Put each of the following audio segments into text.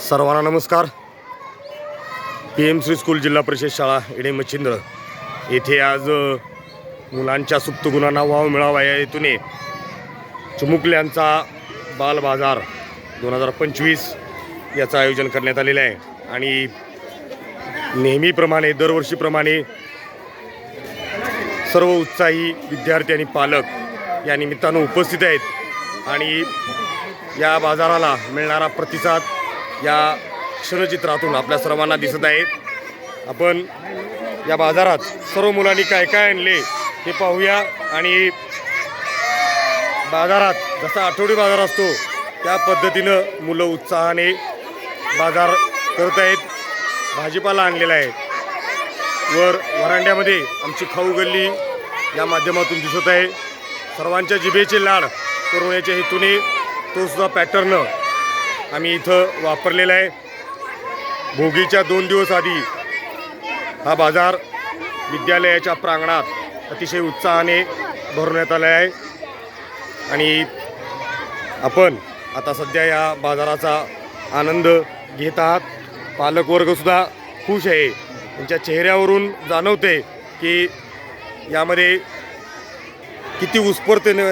सर्वांना नमस्कार. P M C school जिल्हा परिषद शाळा इडे मच्छिंद्र. येथे आज मुलांच्या सुप्त गुणांना वाव मिळावा या हेतूने चुमुकल्यांचा बाल बाजार दोन हजार पंचवीस याचं आयोजन करण्यात आलेलं आहे. आणि नेहमीप्रमाणे दरवर्षीप्रमाणे सर्व उत्साही विद्यार्थी आणि पालक या निमित्तानं उपस्थित आहेत. आणि या बाजाराला मिळणारा प्रतिसाद या क्षणचित्रातून आपल्या सर्वांना दिसत आहेत. आपण या बाजारात सर्व मुलांनी काय काय आणले हे पाहूया आणि बाजारात जसा आठवडी बाजार असतो त्या पद्धतीनं मुलं उत्साहाने बाजार करत आहेत. भाजीपाला आणलेला आहे. वर वरांड्यामध्ये आमची खाऊ गल्ली या माध्यमातून दिसत आहे. सर्वांच्या जिभेचे लाड पुरवण्याच्या हेतूने तो सुद्धा पॅटर्न आम्ही इथं वापरलेला आहे. भोगीच्या दोन दिवस आधी हा बाजार विद्यालयाच्या प्रांगणात अतिशय उत्साहाने भरवण्यात आला आहे. आणि आपण आता सध्या या बाजाराचा आनंद घेत आहात. पालकवर्गसुद्धा खुश आहे. त्यांच्या चेहऱ्यावरून जाणवते की यामध्ये किती उत्स्फूर्तीने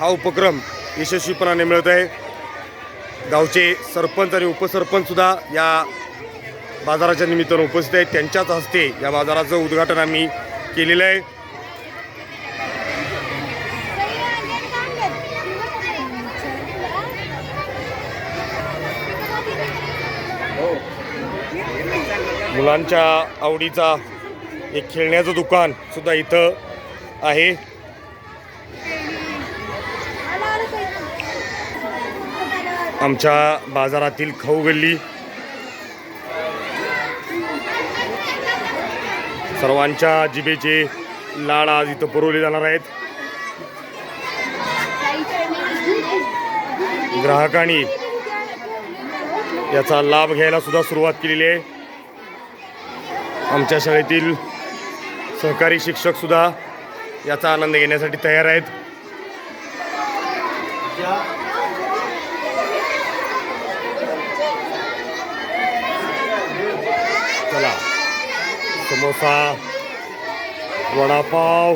हा उपक्रम यशस्वीपणाने मिळत आहे. गावचे सरपंच आणि उपसरपंचसुद्धा या बाजाराच्या निमित्तानं उपस्थित आहेत. त्यांच्याच हस्ते या बाजाराचं उद्घाटन आम्ही केलेलं आहे. मुलांच्या आवडीचा एक खेळण्याचं दुकान सुद्धा इथं आहे. आमच्या बाजारातील खाऊ गल्ली. सर्वांच्या जिबेचे लाड आज इथं पुरवले जाणार आहेत. ग्राहकांनी याचा लाभ घ्यायला सुद्धा सुरुवात केलेली आहे. आमच्या शाळेतील सहकारी शिक्षक सुद्धा याचा आनंद घेण्यासाठी तयार आहेत. चला समोसा वडापाव